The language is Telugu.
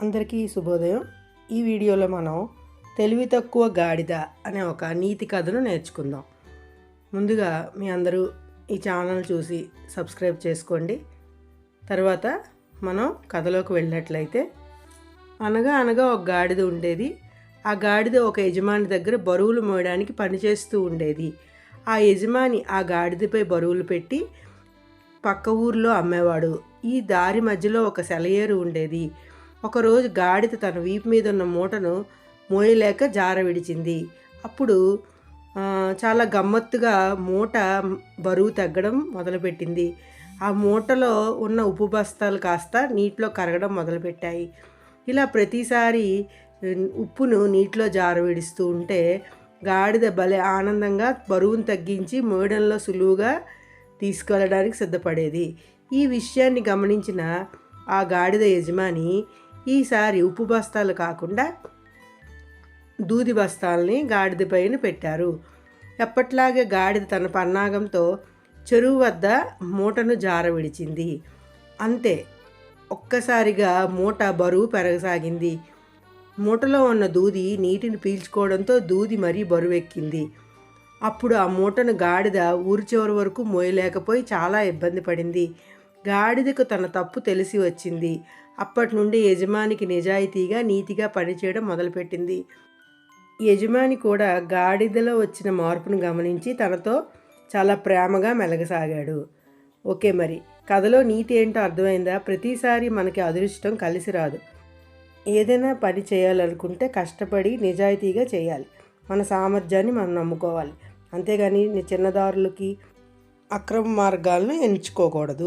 అందరికీ శుభోదయం. ఈ వీడియోలో మనం తెలివి తక్కువ గాడిద అనే ఒక నీతి కథను నేర్చుకుందాం. ముందుగా మీ అందరూ ఈ ఛానల్ చూసి సబ్స్క్రైబ్ చేసుకోండి. తర్వాత మనం కథలోకి వెళ్ళినట్లయితే అనగా అనగా ఒక గాడిద ఉండేది. ఆ గాడిద ఒక యజమాని దగ్గర బరువులు మోయడానికి పనిచేస్తూ ఉండేది. ఆ యజమాని ఆ గాడిదపై బరువులు పెట్టి పక్క ఊర్లో అమ్మేవాడు. ఈ దారి మధ్యలో ఒక సెలయేరు ఉండేది. ఒకరోజు గాడిద తన వీపు మీద ఉన్న మూటను మోయలేక జార విడిచింది. అప్పుడు చాలా గమ్మత్తుగా మూట బరువు తగ్గడం మొదలుపెట్టింది. ఆ మూటలో ఉన్న ఉప్పు బస్తాలు కాస్త నీటిలో కరగడం మొదలుపెట్టాయి. ఇలా ప్రతిసారి ఉప్పును నీటిలో జార విడుస్తూ ఉంటే గాడిద భలే ఆనందంగా బరువును తగ్గించి మోయడంలో సులువుగా తీసుకెళ్ళడానికి సిద్ధపడేది. ఈ విషయాన్ని గమనించిన ఆ గాడిద యజమాని ఈసారి ఉప్పు బస్తాలు కాకుండా దూది బస్తాల్ని గాడిద పైన పెట్టారు. ఎప్పట్లాగే గాడిద తన పన్నాగంతో చెరువు వద్ద మూటను జార విడిచింది. అంతే ఒక్కసారిగా మూట బరువు పెరగసాగింది. మూటలో ఉన్న దూది నీటిని పీల్చుకోవడంతో దూది మరీ బరువెక్కింది. అప్పుడు ఆ మూటను గాడిద ఊరి చివరి వరకు మోయలేకపోయి చాలా ఇబ్బంది పడింది. గాడిదకు తన తప్పు తెలిసి వచ్చింది. అప్పటి నుండి యజమానికి నిజాయితీగా నీతిగా పనిచేయడం మొదలుపెట్టింది. యజమాని కూడా గాడిదలో వచ్చిన మార్పును గమనించి తనతో చాలా ప్రేమగా మెలగసాగాడు. ఓకే మరి కథలో నీతి ఏంటో అర్థమైందా? ప్రతిసారి మనకి అదృష్టం కలిసి రాదు. ఏదైనా పని చేయాలనుకుంటే కష్టపడి నిజాయితీగా చేయాలి. మన సామర్థ్యాన్ని మనం నమ్ముకోవాలి. అంతేగాని చిన్నదారులకి అక్రమ మార్గాలను ఎంచుకోకూడదు.